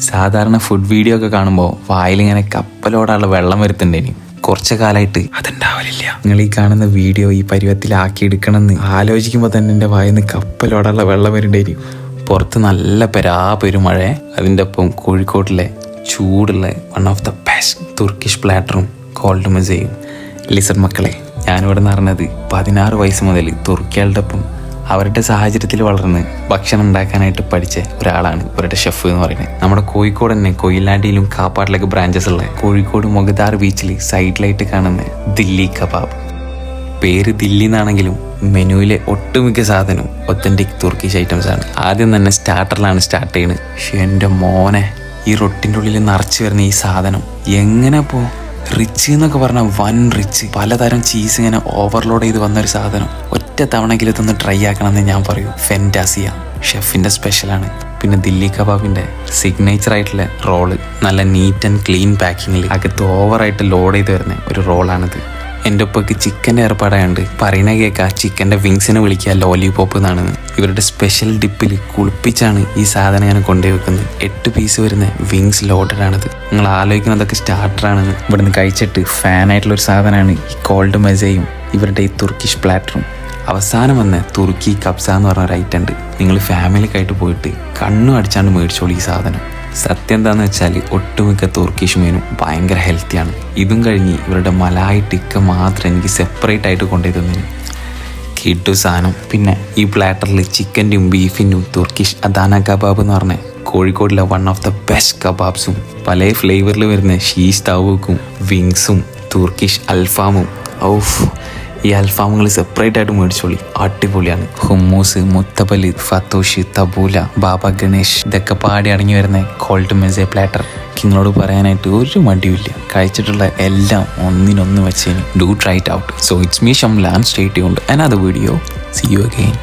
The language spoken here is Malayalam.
സാധാരണ ഫുഡ് വീഡിയോ ഒക്കെ കാണുമ്പോൾ വായിലിങ്ങനെ കപ്പലോടുള്ള വെള്ളം വരുത്തുണ്ടേനി കുറച്ച് കാലമായിട്ട് അതുണ്ടാവലില്ല. നിങ്ങൾ ഈ കാണുന്ന വീഡിയോ ഈ പരുവത്തിലാക്കി എടുക്കണമെന്ന് ആലോചിക്കുമ്പോൾ തന്നെ എന്റെ വായിൽ നിന്ന് കപ്പലോടുള്ള വെള്ളം വരുന്നുണ്ടേനി പുറത്ത് നല്ല പെരാ പെരുമഴ അതിന്റെ ഒപ്പം കോഴിക്കോട്ടിലെ ചൂടുള്ള one of the best Turkish പ്ലാറ്ററും cold മസയും ലിസൺ മക്കളെ ഞാനിവിടെ നിന്ന് അറിഞ്ഞത് പതിനാറ് വയസ്സ് മുതൽ തുർക്കികളുടെ ഒപ്പം അവരുടെ സാഹചര്യത്തിൽ വളർന്ന് ഭക്ഷണം ഉണ്ടാക്കാനായിട്ട് പഠിച്ച ഒരാളാണ് ഇവരുടെ ഷെഫ് എന്ന് പറയുന്നത്. നമ്മുടെ കോഴിക്കോട് തന്നെ കൊയിലാണ്ടിയിലും കാപ്പാട്ടിലൊക്കെ ബ്രാഞ്ചസ് ഉള്ള കോഴിക്കോട് മൊഗദാർ ബീച്ചിൽ സൈഡിലായിട്ട് കാണുന്ന ദില്ലി കബാബ്. പേര് ദില്ലി എന്നാണെങ്കിലും മെനുവിലെ ഒട്ടുമിക്ക സാധനവും ഒത്തന്റിക് തുർക്കിഷ് ഐറ്റംസ് ആണ്. ആദ്യം തന്നെ സ്റ്റാർട്ടറിലാണ് സ്റ്റാർട്ട് ചെയ്യുന്നത് പക്ഷേ എന്റെ മോനെ ഈ റൊട്ടിന്റെ ഉള്ളിൽ നിറച്ച് വരുന്ന ഈ സാധനം എങ്ങനെ പോ റിച്ച് എന്നൊക്കെ പറഞ്ഞാൽ വൻ റിച്ച് പലതരം ചീസ് ഇങ്ങനെ ഓവർലോഡ് ചെയ്ത് വന്ന ഒരു സാധനം. ഒറ്റ തവണയെങ്കിലും ഇതൊന്ന് ട്രൈ ആക്കണമെന്ന് ഞാൻ പറയൂ. ഫെന്റാസിയ ഷെഫിന്റെ സ്പെഷ്യലാണ് പിന്നെ ദില്ലി കബാബിന്റെ സിഗ്നേച്ചർ ആയിട്ടുള്ള റോൾ നല്ല നീറ്റ് ആൻഡ് ക്ലീൻ പാക്കിങ്ങിൽ അകത്ത് ഓവറായിട്ട് ലോഡ് ചെയ്ത് വരുന്ന ഒരു റോളാണിത് എന്റെ ഒപ്പക്ക് ചിക്കന്റെ ഏർപ്പാടായുണ്ട് പറയണ കേൾക്കുക ചിക്കന്റെ വിങ്സിനെ വിളിക്കുക ലോലിപോപ്പ് എന്നാണ്. ഇവരുടെ സ്പെഷ്യൽ ഡിപ്പിൽ കുളിപ്പിച്ചാണ് ഈ സാധനം ഞാൻ കൊണ്ടുപോയി വെക്കുന്നത് എട്ട് പീസ് വരുന്ന വിങ്സ് ലോഡഡ് ആണിത് നിങ്ങൾ ആലോചിക്കുന്നതൊക്കെ സ്റ്റാർട്ടറാണെന്ന് ഇവിടുന്ന് കഴിച്ചിട്ട് ഫാനായിട്ടുള്ള ഒരു സാധനമാണ് ഈ കോൾഡ് മെസയും ഇവരുടെ ഈ തുർക്കിഷ് പ്ലാറ്ററും അവസാനം വന്ന തുർക്കി കബ്സ എന്ന് പറഞ്ഞ ഒരു ഐറ്റം ഉണ്ട്. നിങ്ങൾ ഫാമിലിക്കായിട്ട് പോയിട്ട് കണ്ണും അടിച്ചാണ്ട് മേടിച്ചോളൂ ഈ സാധനം. സത്യം എന്താണെന്ന് വെച്ചാൽ ഒട്ടുമിക്ക തുർക്കിഷ് മീനും ഭയങ്കര ഹെൽത്തിയാണ് ഇതും കഴിഞ്ഞ് ഇവരുടെ മലായി ടിക്ക മാത്രം എനിക്ക് സെപ്പറേറ്റ് ആയിട്ട് കൊണ്ടുപോയി തന്നിന്. സാധനം. പിന്നെ ഈ പ്ലാറ്ററിൽ ചിക്കന്റെയും ബീഫിന്റെയും തുർക്കിഷ് അദാന കബാബ് എന്ന് പറഞ്ഞ കോഴിക്കോടിലെ വൺ ഓഫ് ദ ബെസ്റ്റ് കബാബ്സും പല ഫ്ലേവറിൽ വരുന്ന ഷീസ് താവൂക്കും വിങ്സും തുർക്കിഷ് അൽഫാമും ഔഫ്. ഈ അൽഫാമുകൾ സെപ്പറേറ്റ് ആയിട്ട് മേടിച്ചോളി. അടിപൊളിയാണ്. ഹുമ്മൂസ് മുത്തബലി ഫത്തോഷ് തബൂല ബാബ ഗണേഷ് ഇതൊക്കെ പാടി അടങ്ങി വരുന്ന കോൾഡ് മെസേ പ്ലാറ്റർ നിങ്ങളോട് പറയാനായിട്ട് ഒരു മടിയുമില്ല. കഴിച്ചിട്ടുള്ള എല്ലാം ഒന്നിനൊന്ന് വെച്ചതിന് do try it out so it's me ഷം ലാൻഡ് സ്റ്റേറ്റ് ഉണ്ട് another video see you again